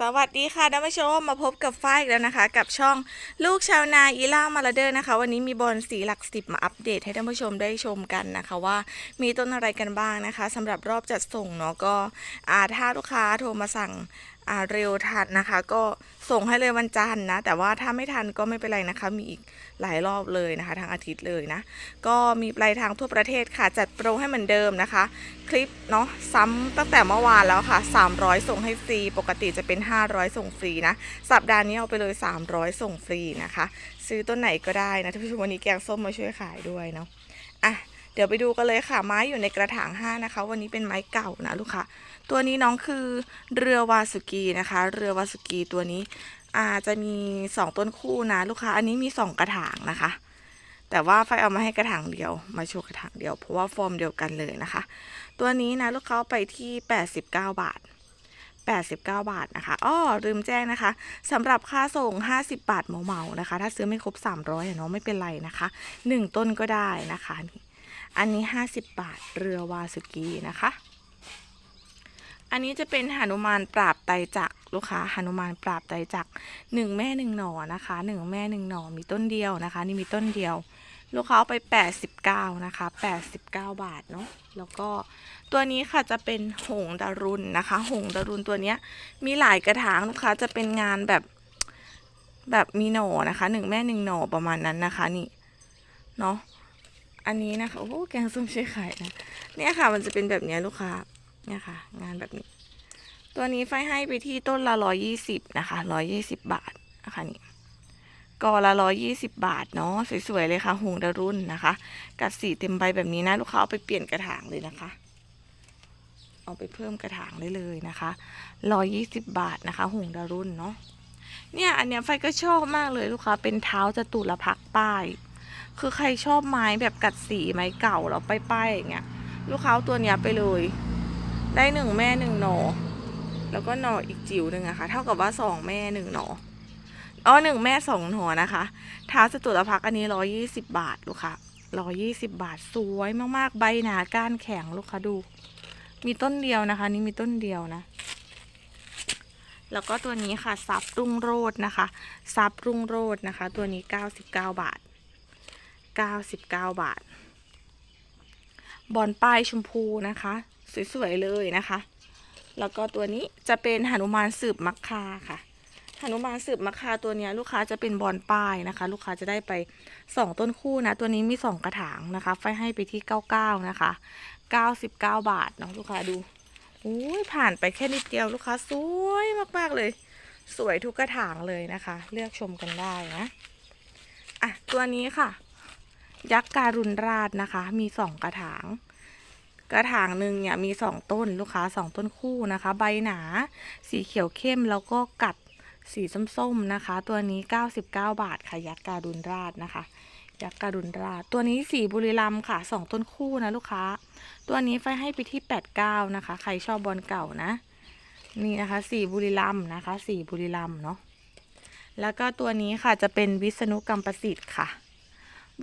สวัสดีค่ะท่านผู้ชมมาพบกับฝ้ายอีกแล้วนะคะ กับช่องลูกชาวนาอีล่ามาลาเดอร์นะคะ วันนี้มีบอลสีหลักสิบมาอัปเดตให้ท่านผู้ชมได้ชมกันนะคะ ว่ามีต้นอะไรกันบ้างนะคะสำหรับรอบจัดส่งเนาะก็อ่าถ้าลูกค้าโทรมาสั่งอ่าเร็วทันนะคะ ก็ส่งให้เลยวันจันทร์นะ แต่ว่าถ้าไม่ทันก็ไม่เป็นไรนะคะ มีอีก หลายรอบเลยนะคะทางอาทิตย์เลยนะ ก็มีปลายทางทั่วประเทศค่ะ จัดโปรให้เหมือนเดิมนะคะ คลิปเนาะซ้ำตั้งแต่เมื่อวานแล้วค่ะ 300 ส่งให้ฟรี ปกติจะเป็น 500 ส่งฟรีนะ สัปดาห์นี้เอาไปเลย 300 ส่งฟรีนะคะ ซื้อต้นไหนก็ได้นะท่านผู้ชมวันนี้แกงส้มมาช่วยขายด้วยเนาะอะเดี๋ยวไปดูกันเลยค่ะ ไม้อยู่ในกระถาง5นะคะ วันนี้เป็นไม้เก่านะลูกค้าตัวนี้น้องคือเรือวาสุกีนะคะ เรือวาสุกีตัวนี้ อาจะมี2ต้นคู่นะลูกค้า อันนี้มี2กระถางนะคะ แต่ว่าไฟเอามาให้กระถางเดียว มาโชว์กระถางเดียว เพราะว่าฟอร์มเดียวกันเลยนะคะ ตัวนี้นะลูกค้าไปที่ 89 บาท 89 บาทนะคะ อ้อลืมแจ้งนะคะสำหรับค่าส่ง 50 บาทเหมาๆนะคะ ถ้าซื้อไม่ครบ 300อะเนาะไม่เป็นไรนะคะ 1 ต้นก็ได้นะคะนี่อันนี้ 50 บาทเรือวาสุกีนะคะ อันนี้จะเป็นหนุมานปราบไตรจักร ลูกค้าหนุมานปราบไตรจักหนึ่งแม่หนึ่งหน่อนะคะหนึ่งแม่หนึ่งหน่อมีต้นเดียวนะคะ นี่มีต้นเดียว ลูกค้าไป 89 นะคะ 89 บาทเนาะแล้วก็ตัวนี้ค่ะจะเป็นหงดารุณนะคะ หงดารุณตัวเนี้ยมีหลายกระถางลูกค้าจะเป็นงานแบบแบบมีหน่อนะคะหนึ่งแม่หนึ่งหน่อประมาณนั้นนะคะนี่เนาะอันนี้นะคะโอ้แกงส้มใช้ไข่นะเนี่ยค่ะมันจะเป็นแบบนี้ลูกค้าเนี่ยค่ะ งานแบบนี้ ตัวนี้ไฟให้ไปที่ต้นละร้อยี่สิบนะคะร้อยี่สิบบาทนะคะนี่กอละร้อยี่สิบบาทเนาะสวยๆเลยค่ะหงดารุ่นนะคะ กัดสีเต็มใบแบบนี้นะลูกค้าเอาไปเปลี่ยนกระถางเลยนะคะ เอาไปเพิ่มกระถางได้เลยนะคะร้อยี่สิบบาทนะคะหงดารุ่นเนาะเนี่ยอันเนี้ยไฟก็ชอบมากเลยลูกค้าเป็นเท้าจตุรพักป้าย คือใครชอบไม้แบบกัดสีไม้เก่าแล้วป้ายๆอย่างเงี้ยลูกค้าตัวเนี้ยไปเลย ได้หนึ่งแม่หนึ่งหน แล้วก็หน่ออีกจิ๋วหนึ่งอะค่ะ เท่ากับว่าสองแม่หนึ่งหนออ๋อหนึ่งแม่สองหน่อนะคะเท้าสตุรพักอันนี้ร้อยี่สิบบาทลูกค้าร้อยี่สิบบาทสวยมากๆ ใบหนาก้านแข็งลูกค้าดู มีต้นเดียวนะคะ นี่มีต้นเดียวนะ แล้วก็ตัวนี้ค่ะซับรุ่งโรจน์นะคะซับรุ่งโรจน์นะคะ ตัวนี้เก้าสิบเก้าบาทเก้าสิบเก้าบาท บอลป้ายชมพูนะคะ สวยๆเลยนะคะ แล้วก็ตัวนี้จะเป็นหนุมานสืบมักคาค่ะหนุมานสืบมักคาตัวนี้ลูกค้าจะเป็นบอลป้ายนะคะ ลูกค้าจะได้ไปสองต้นคู่นะ ตัวนี้มีสองกระถางนะคะ ไฟให้ไปที่เก้าเก้านะคะเก้าสิบเก้าบาทเนาะลูกค้าดูอุ้ยผ่านไปแค่นิดเดียวลูกค้าสวยมากๆเลย สวยทุกกระถางเลยนะคะ เลือกชมกันได้นะอะตัวนี้ค่ะ ยักษ์การุณราชนะคะ มีสองกระถาง กระถางหนึ่งเนี่ยมีสองต้นลูกค้าสองต้นคู่นะคะ ใบหนา สีเขียวเข้มแล้วก็กัดสีส้มๆนะคะ ตัวนี้ 99 บาทค่ะยักษ์การุณราชนะคะ ยักษ์การุณราช ตัวนี้สีบุรีรัมค่ะสองต้นคู่นะลูกค้า ตัวนี้ไฟให้ไปที่ 89 นะคะ ใครชอบบอลเก่านะ นี่นะคะ สีบุรีรัมนะคะ สีบุรีรัมเนาะแล้วก็ตัวนี้ค่ะจะเป็นวิษณุกรรมประสิทธิ์ค่ะ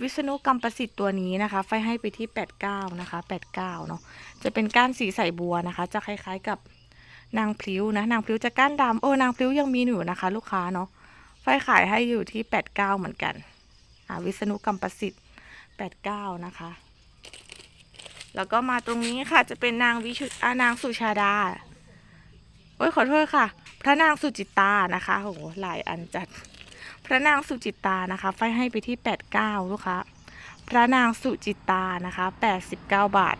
วิษณุกรรมประสิทธิ์ตัวนี้นะคะ ไฟให้ไปที่ 89 นะคะ 89 เนาะจะเป็นก้านสีใสบัวนะคะ จะคล้ายๆกับนางพลิ้วนะ นางพลิ้วจะก้านดำโอ้นางพลิ้วยังมีอยู่นะคะ ลูกค้าเนาะ ไฟขายให้อยู่ที่ 89 เหมือนกัน อ่าวิษณุกรรมประสิทธิ์ 89 นะคะ แล้วก็มาตรงนี้ค่ะ จะเป็นนางวิชุอานางสุชาดา โอ้ยขอโทษค่ะ พระนางสุจิตตานะคะ โห หลายอันจัด พระนางสุจิตานะคะ ไฟให้ไปที่ 89 ลูกค้า พระนางสุจิตานะคะ 89 บาท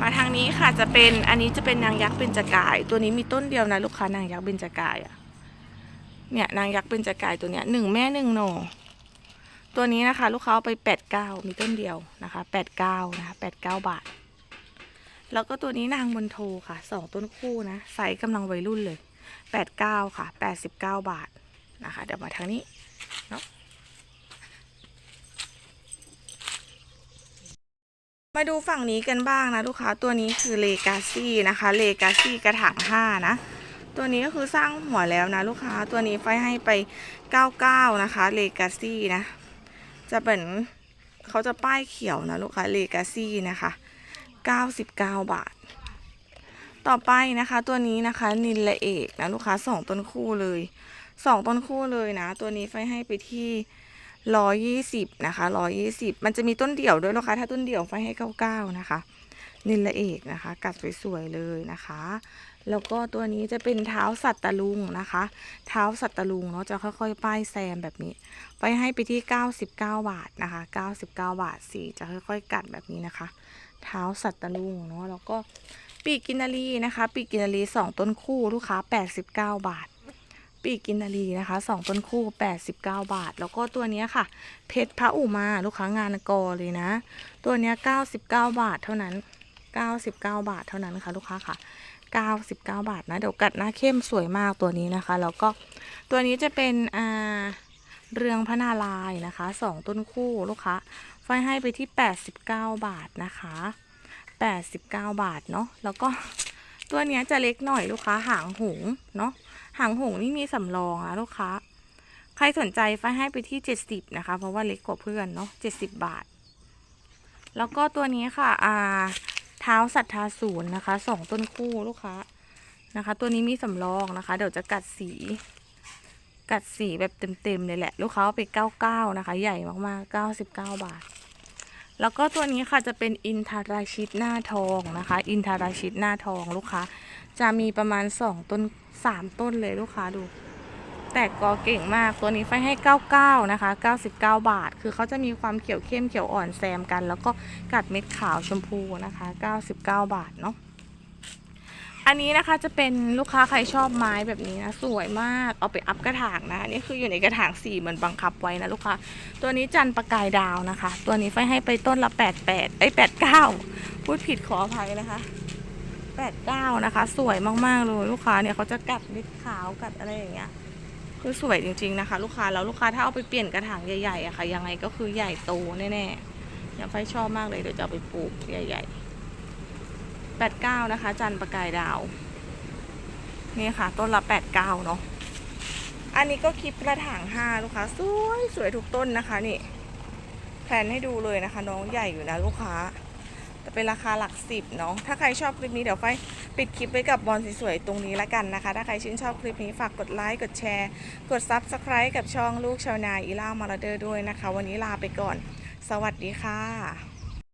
มาทางนี้ค่ะจะเป็นอันนี้จะเป็นนางยักษ์เบญจกาย ตัวนี้มีต้นเดียวนะลูกค้านางยักษ์เบญจกายอะเนี่ยนางยักษ์เบญจกายตัวเนี้ยหนึ่งแม่หนึ่งหนตัวนี้นะคะลูกค้าเอาไป 89 มีต้นเดียวนะคะ 89 นะคะ 89 บาท แล้วก็ตัวนี้นางมนโทค่ะสองต้นคู่นะไซส์กำลังวัยรุ่นเลย 89 ค่ะ 89 บาทนะคะ เดี๋ยวมาทางนี้เนาะมาดูฝั่งนี้กันบ้างนะลูกค้าตัวนี้คือเลกาซี่นะคะเลกาซี่กระถาง5นะ ตัวนี้ก็คือสร้างหัวแล้วนะลูกค้าตัวนี้ไฟให้ไป 99 นะคะเลกาซี่นะ จะเป็นเขาจะป้ายเขียวนะลูกค้าเลกาซี่นะคะ 99 บาท ต่อไปนะคะตัวนี้นะคะนินละเอกนะลูกค้าสองต้นคู่เลยสองต้นคู่เลยนะ ตัวนี้ไฟให้ไปที่ร้อยยี่สิบนะคะร้อยยี่สิบมันจะมีต้นเดี่ยวด้วยลูกค้าถ้าต้นเดี่ยวไฟให้เก้าเก้านะคะนินละเอกนะคะ กัดสวยๆเลยนะคะ แล้วก็ตัวนี้จะเป็นเท้าสัตตะลุงนะคะ เท้าสัตตะลุงเนาะจะค่อยๆ ป้ายแซมแบบนี้ ไปให้ไปที่ 99 บาทนะคะ 99 บาทสีจะค่อยๆ กัดแบบนี้นะคะ เท้าสัตตะลุงเนาะแล้วก็ ปีกกินนารีนะคะ ปีกกินนารีสองต้นคู่ลูกค้า89บาท ปีกกินนารีนะคะสองต้นคู่89บาท แล้วก็ตัวนี้ค่ะ เพชรพระอุมาลูกค้างานกอเลยนะ ตัวนี้ย99บาทเท่านั้น99บาทเท่านั้นค่ะ ลูกค้าค่ะ99 บาทนะ เดี๋ยวกัดหน้าเข้มสวยมากตัวนี้นะคะ แล้วก็ตัวนี้จะเป็นอ่าเรืองพระนารายนะคะสองต้นคู่ลูกค้าไฟให้ไปที่ 89 บาทนะคะ 89 บาทเนาะแล้วก็ตัวเนี้ยจะเล็กหน่อยลูกค้าหางหงเนาะหางหงนี่มีสำรองนะลูกค้า ใครสนใจไฟให้ไปที่ 70 นะคะ เพราะว่าเล็กกว่าเพื่อนเนาะ70 บาท แล้วก็ตัวนี้ค่ะอ่าเท้าสัทธาศูนย์นะคะสองต้นคู่ลูกค้านะคะ ตัวนี้มีสำรองนะคะ เดี๋ยวจะกัดสี กัดสีแบบเต็มๆเลยแหละ ลูกค้าเอาไปเก้าเก้านะคะ ใหญ่มากๆเก้าสิบเก้าบาท แล้วก็ตัวนี้ค่ะจะเป็นอินทาราชิตหน้าทองนะคะ อินทาราชิตหน้าทองลูกค้า จะมีประมาณสองต้นสามต้นเลยลูกค้าดู แตกกอเก่งมากตัวนี้ไฟให้ 99 นะคะ 99 บาท คือเขาจะมีความเขียวเข้มเขียวอ่อนแซมกัน แล้วก็กัดเม็ดขาวชมพูนะคะ 99 บาทเนาะ อันนี้นะคะจะเป็นลูกค้าใครชอบไม้แบบนี้นะ สวยมากเอาไปอัพกระถางนะนี่คืออยู่ในกระถางสีเหมือนบังคับไว้นะลูกค้า ตัวนี้จันประกายดาวนะคะ ตัวนี้ไฟให้ไปต้นละ88เอ้ย89พูดผิดขออภัยนะคะ89นะคะ สวยมากๆเลยลูกค้าเนี่ยเขาจะกัดเม็ดขาวกัดอะไรอย่างเงี้ยคือสวยจริงๆนะคะ ลูกค้าแล้วลูกค้าถ้าเอาไปเปลี่ยนกระถางใหญ่ๆอะค่ะยังไงก็คือใหญ่โตแน่ๆอย่างไฟชอบมากเลยเดี๋ยวจะเอาไปปลูกใหญ่ ๆ แปดเก้านะคะ จันประกายดาว นี่ค่ะ ต้นละแปดเก้าเนาะอันนี้ก็คลิปกระถางห้าลูกค้า สวยสวยทุกต้นนะคะนี่แผนให้ดูเลยนะคะ น้องใหญ่อยู่นะลูกค้าแต่เป็นราคาหลักสิบเนาะ ถ้าใครชอบคลิปนี้เดี๋ยวไฟปิดคลิปไว้กับบอลสวยๆตรงนี้ละกันนะคะ ถ้าใครชื่นชอบคลิปนี้ฝากกดไลค์กดแชร์ กด Subscribe กับช่องลูกชาวนาอีล่ามาราเดอร์ด้วยนะคะ วันนี้ลาไปก่อน สวัสดีค่ะ